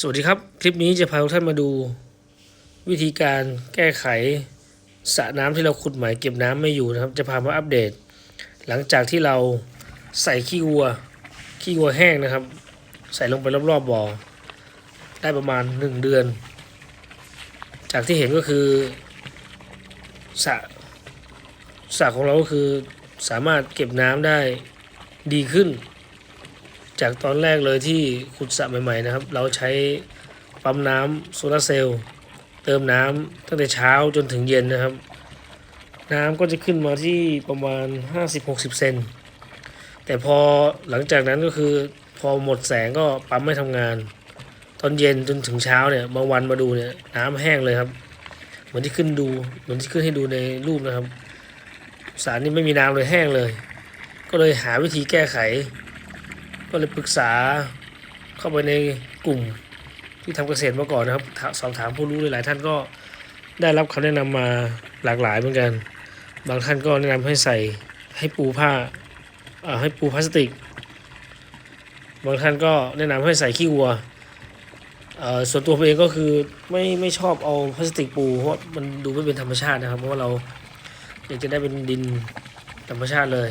สวัสดีครับ คลิปนี้จะพาทุกท่านมาดู วิธีการแก้ไขสระน้ำที่เราขุดใหม่เก็บน้ำไม่อยู่นะครับ จะพามาอัปเดต หลังจากที่เราใส่ขี้วัว ขี้วัวแห้งนะครับ ใส่ลงไปรอบๆบบ่อ ได้ประมาณ 1 เดือน จากที่เห็นก็คือสระสระของเราก็คือสามารถเก็บน้ำได้ดีขึ้น จากตอนแรกเลยที่ขุดสระใหม่ๆนะครับ เราใช้ปั๊มน้ำโซลาเซลล์เติมน้ำตั้งแต่เช้าจนถึงเย็นนะครับ น้ำก็จะขึ้นมาที่ประมาณ 50-60 เซนแต่พอหลังจากนั้นก็คือพอหมดแสงก็ปั๊มไม่ทำงาน ตอนเย็นจนถึงเช้าเนี่ยบางวันมาดูเนี่ยน้ำแห้งเลยครับ เหมือนที่ขึ้นดูเหมือนที่ขึ้นให้ดูในรูปนะครับ สารนี่ไม่มีน้ำเลยแห้งเลย ก็เลยหาวิธีแก้ไข ก็เลยปรึกษาเข้าไปในกลุ่มที่ทำเกษตรมาก่อนนะครับ สอบถามผู้รู้หลายๆท่านก็ได้รับคำแนะนำมาหลากหลายเหมือนกัน บางท่านก็แนะนำให้ใส่ให้ปูผ้าให้ปูพลาสติก บางท่านก็แนะนำให้ใส่ขี้วัวส่วนตัวผมเองก็คือไม่ไม่ชอบเอาพลาสติกปูเพราะมันดูไม่เป็นธรรมชาตินะครับ เพราะว่าเราอยากจะได้เป็นดินธรรมชาติเลย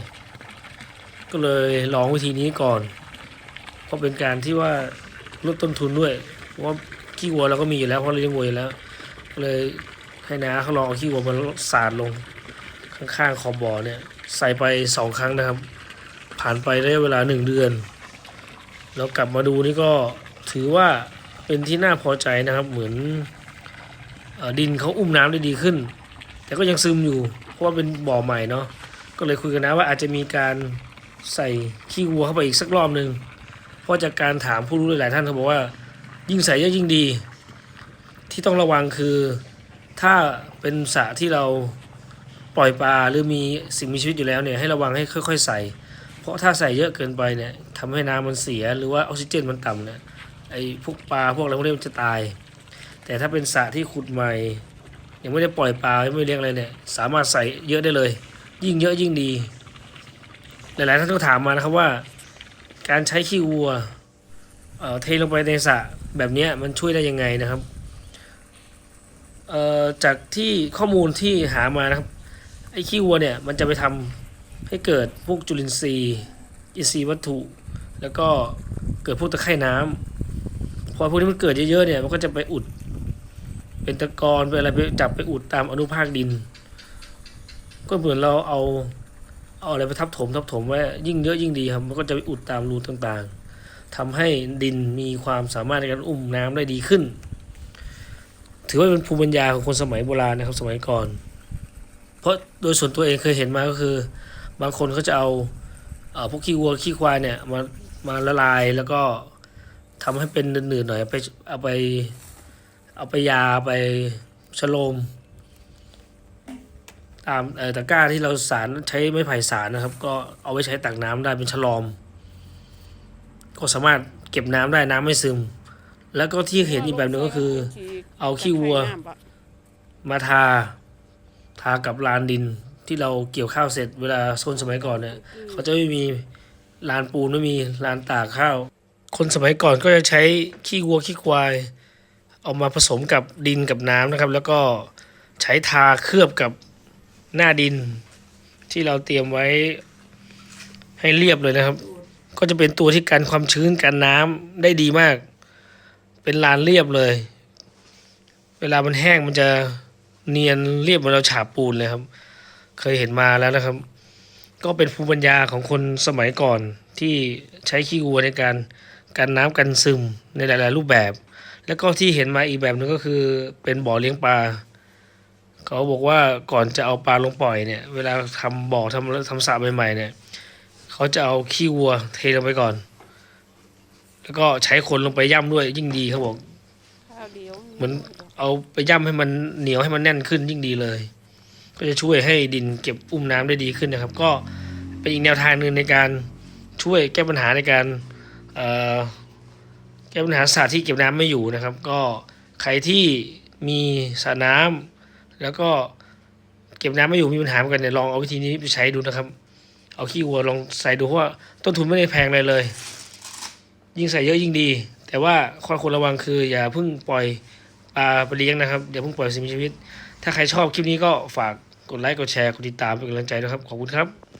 ก็เลยลองวิธีนี้ก่อน เพราะเป็นการที่ว่าลดต้นทุนด้วยเพราะว่าขี้วัวเราก็มีอยู่แล้วเพราะเราเลี้ยงวัวอยู่แล้ว เลยให้น้าเขาลองเอาขี้วัวมาสาดลงข้างๆขอบบ่อเนี่ย ใส่ไปสองครั้งนะครับ ผ่านไปได้เวลาหนึ่งเดือน แล้วกลับมาดูนี่ก็ถือว่าเป็นที่น่าพอใจนะครับ เหมือนอดินเขาอุ้มน้ำได้ดีขึ้น แต่ก็ยังซึมอยู่ เพราะว่าเป็นบ่อใหม่เนาะก็เลยคุยกันนะว่าอาจจะมีการใส่ขี้วัวเข้าไปอีกสักรอบหนึ่ง เพราะจากการถามผู้รู้หลายๆท่านเขาบอกว่า ยิ่งใส่เยอะยิ่งดี ที่ต้องระวังคือ ถ้าเป็นสระที่เราปล่อยปลาหรือมีสิ่งมีชีวิตอยู่แล้วเนี่ยให้ระวังให้ค่อย ๆ ใส่ เพราะถ้าใส่เยอะเกินไปเนี่ยทำให้น้ำมันเสียหรือว่าออกซิเจนมันต่ำเนี่ยไอ้พวกปลาพวกอะไรพวกนี้มันจะตาย แต่ถ้าเป็นสระที่ขุดใหม่ ยังไม่ได้ปล่อยปลายังไม่เลี้ยงอะไรเนี่ยสามารถใส่เยอะได้เลย ยิ่งเยอะยิ่งดีหลายๆท่านก็ถามมานะครับว่า การใช้ขี้วัวเอ่อเทลงไปในสระแบบนี้มันช่วยได้ยังไงนะครับเอ่อจากที่ข้อมูลที่หามานะครับไอ้ขี้วัวเนี่ยมันจะไปทำให้เกิดพวกจุลินทรีย์อินทรีย์วัตถุ แล้วก็เกิดพวกตะไคร่น้ำพอพวกนี้มันเกิดเยอะๆเนี่ยมันก็จะไปอุด เป็นตะกอนเป็นอะไรไปจับไปอุดตามอนุภาคดิน ก็เหมือนเราเอา เอาอะไรไปทับถมทับถมไว้ยิ่งเยอะยิ่งดีครับ มันก็จะไปอุดตามรูต่างๆทำให้ดินมีความสามารถในการอุ้มน้ำได้ดีขึ้น ถือว่าเป็นภูมิปัญญาของคนสมัยโบราณนะครับสมัยก่อน เพราะโดยส่วนตัวเองเคยเห็นมาก็คือ บางคนเขาจะเอาเอ่อพวกขี้วัวขี้ควายเนี่ยมามาละลายแล้วก็ทำให้เป็นหนืดๆหน่อยไปเอาไปเอาไปยาไปชะโลม ตามตะกร้าที่เราสารใช้ไม้ไผ่สารนะครับ ก็เอาไว้ใช้ตักน้ำได้เป็นฉลอม ก็สามารถเก็บน้ำได้น้ำไม่ซึม แล้วก็ที่เห็นอีกแบบหนึ่งก็คือ เอาขี้วัว มาทาทากับลานดินที่เราเกี่ยวข้าวเสร็จเวลาโซนสมัยก่อนเนี่ยเขาจะไม่มีลานปูนไม่มีลานตากข้าว คนสมัยก่อนก็จะใช้ขี้วัวขี้ควาย เอามาผสมกับดินกับน้ำนะครับ แล้วก็ใช้ทาเคลือบกับ หน้าดินที่เราเตรียมไว้ให้เรียบเลยนะครับ ก็จะเป็นตัวที่กันความชื้นกันน้ำได้ดีมาก เป็นลานเรียบเลย เวลามันแห้งมันจะเนียนเรียบเหมือนเราฉาบปูนเลยครับ เคยเห็นมาแล้วนะครับ ก็เป็นภูมิปัญญาของคนสมัยก่อนที่ใช้ขี้วัวในการกันน้ำกันซึมในหลาย ๆ รูปแบบ แล้วก็ที่เห็นมาอีกแบบหนึงก็คือเป็นบ่อเลี้ยงปลา เขาบอกว่าก่อนจะเอาปลาลงปล่อยเนี่ย เวลาทำบ่อทำทำสระใหม่ๆเนี่ยเขาจะเอาขี้วัวเทลงไปก่อน แล้วก็ใช้คนลงไปย่ำด้วยยิ่งดีเขาบอกเหมือนเอาไปย่ำให้มันเหนียวให้มันแน่นขึ้นยิ่งดีเลย ก็จะช่วยให้ดินเก็บอุ้มน้ำได้ดีขึ้นนะครับ ก็เป็นอีกแนวทางหนึ่งในการช่วยแก้ปัญหาในการเอ่อแก้ปัญหาสระที่เก็บน้ำไม่อยู่นะครับ ก็ใครที่มีสระน้ำ แล้วก็เก็บน้ำไม่อยู่มีปัญหาเหมือนกันเนี่ยลองเอาวิธีนี้ไปใช้ดูนะครับ เอาขี้วัวลองใส่ดูเพราะว่าต้นทุนไม่ได้แพงเลยเลย ยิ่งใส่เยอะยิ่งดี แต่ว่าข้อควรระวังคือ อย่าเพิ่งปล่อยปลาไปเลี้ยงนะครับอย่าเพิ่งปล่อยสิ่งมีชีวิต ถ้าใครชอบคลิปนี้ก็ฝากกดไลค์กดแชร์กดติดตามเป็นกำลังใจนะครับขอบคุณครับ